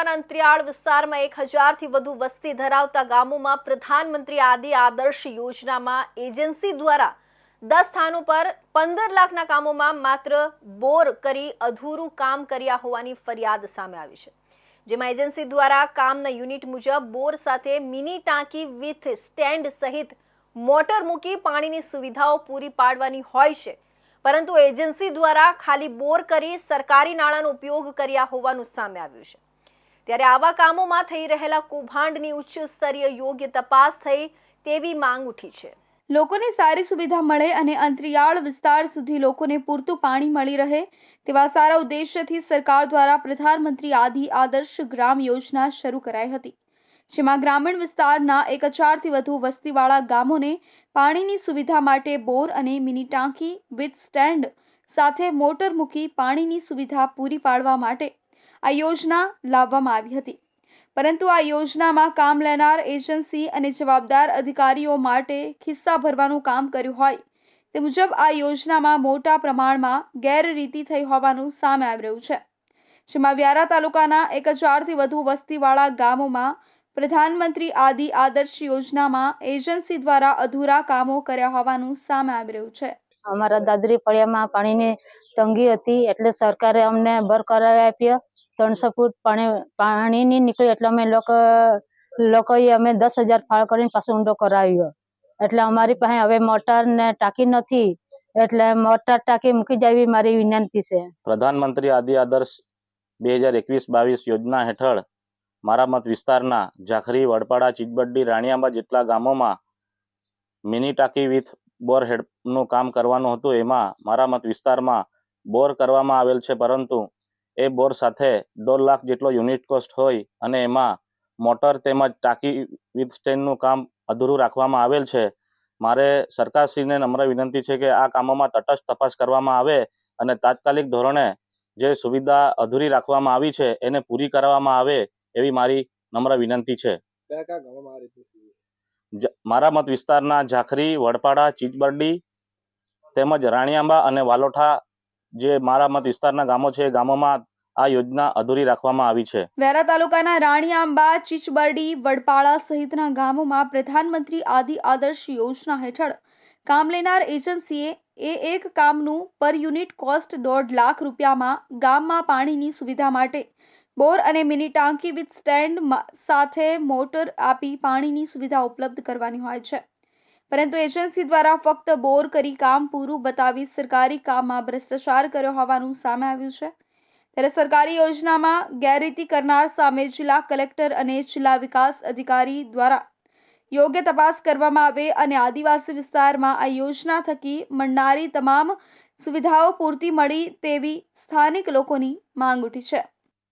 તાલુકાના અંતરિયાળ વિસ્તારમાં એક હજારથી વધુ વસ્તી ધરાવતા ગામોમાં પ્રધાનમંત્રી આદિ આદર્શ યોજનામાં એજન્સી દ્વારા દસ સ્થાનો પર પંદર લાખના કામોમાં માત્ર બોર કરી અધૂરું કામ કર્યા હોવાની ફરિયાદ સામે આવી છે. જેમાં એજન્સી દ્વારા કામના યુનિટ મુજબ બોર સાથે મિની ટાંકી વિથ સ્ટેન્ડ સહિત મોટર મૂકી પાણીની સુવિધાઓ પૂરી પાડવાની હોય છે. પરંતુ એજન્સી દ્વારા ખાલી બોર કરી સરકારી નાણાંનો ઉપયોગ કર્યા હોવાનું સામે આવ્યું છે. ત્યારે આવા કામોમાં થઈ રહેલા કૌભાંડની ઉચ્ચ સ્તરીય યોગ્ય તપાસ થઈ તેવી માંગ ઉઠી છે. લોકોને સારી સુવિધા મળે અને અંતરિયાળ વિસ્તાર સુધી લોકોને પૂરતું પાણી મળી રહે તેવા સારા ઉદ્દેશ્યથી સરકાર દ્વારા પ્રધાનમંત્રી આદિ આદર્શ ગ્રામ યોજના શરૂ કરાઈ હતી, જેમાં ગ્રામીણ વિસ્તારના એક હજારથી વધુ વસ્તીવાળા ગામોને પાણીની સુવિધા માટે બોર અને મિની ટાંકી, વિથ સ્ટેન્ડ સાથે મોટર મૂકી પાણીની સુવિધા પૂરી પાડવા માટે આ યોજના લાવવામાં આવી હતી. પરંતુ આ યોજનામાં કામ લેનાર એજન્સી અને જવાબદાર અધિકારીઓ માટે ખિસ્સા ભરવાનું કામ કર્યું હોય તે મુજબ આ યોજનામાં મોટા પ્રમાણમાં ગેરરીતિ થઈ હોવાનું સામે આવી રહ્યું છે. જેમાં વ્યારા તાલુકાના એક હજારથી વધુ વસ્તીવાળા ગામોમાં પ્રધાનમંત્રી આદિ આદર્શ યોજનામાં એજન્સી દ્વારા અધૂરા કામો કર્યા હોવાનું સામે આવી રહ્યું છે. અમારા દાદરી ફળિયામાં પાણીની તંગી હતી એટલે સરકારે અમને બર કરાવી આપ્યો ત્રણસો ફૂટ પાણી પાણી નહીં નીકળ્યું એટલે અમે લોકો, લોકોએ અમે દસ હજાર ફાળ કરીને પાછો ઊંડો કરાવ્યો. એટલે અમારી પાસે હવે મોટર ને ટાંકી નથી, એટલે મોટર ટાંકી મૂકી જવી મારી વિનંતી છે. પ્રધાનમંત્રી આદિ આદર્શ બે હજાર એકવીસ બાવીસ યોજના હેઠળ મારા મત વિસ્તારના ઝાખરી વડપાડા ચીચબડ્ડી રાણીયાબા જેટલા ગામોમાં મિની ટાંકી વિથ બોર હેડનું કામ કરવાનું હતું, એમાં મારા મત વિસ્તારમાં બોર કરવામાં આવેલ છે, પરંતુ એ બોર સાથે દોઢ લાખ જેટલો યુનિટ કોસ્ટ હોય અને એમાં મોટર તેમજ ટાંકી વિથ સ્ટેન્ડનું કામ અધૂરું રાખવામાં આવેલ છે. મારે સરકારશ્રીને નમ્ર વિનંતી છે કે આ કામોમાં તટસ્થ તપાસ કરવામાં આવે અને તાત્કાલિક ધોરણે જે સુવિધા અધૂરી રાખવામાં આવી છે એને પૂરી કરવામાં આવે એવી મારી નમ્ર વિનંતી છે. મારા મત વિસ્તારના ઝાખરી વડપાડા ચીચબરડી તેમજ રાણીયાંબા અને વાલોઠા જે મારા મત વિસ્તારના ગામો છે એ ગામોમાં આ યોજના અધૂરી રાખવામાં આવી છે. વેરા તાલુકાના રાણીઆંબા, ચીચબરડી, વડપાળા સહિતના ગામોમાં પ્રધાનમંત્રી આદિ આદર્શ યોજના હેઠળ કામ લેનાર એજન્સીએ એ એક કામનું પર યુનિટ કોસ્ટ દોઢ લાખ રૂપિયામાં ગામમાં પાણીની સુવિધા માટે બોર અને મિની ટાંકી વિથ સ્ટેન્ડ સાથે મોટર આપી પાણીની સુવિધા ઉપલબ્ધ કરવાની હોય છે. પરંતુ એજન્સી દ્વારા ફક્ત બોર કરી કામ પૂરું બતાવી સરકારી કામમાં ભ્રષ્ટાચાર કર્યો હોવાનું સામે આવ્યું છે. ત્યારે સરકારી યોજનામાં ગેરરીતિ કરનાર સામે જિલ્લા કલેક્ટર અને જિલ્લા વિકાસ અધિકારી દ્વારા યોગ્ય તપાસ કરવામાં આવે અને આદિવાસી વિસ્તારમાં આ યોજના થકી મળનારી તમામ સુવિધાઓ પૂરતી મળી તેવી સ્થાનિક લોકોની માંગ ઉઠી છે.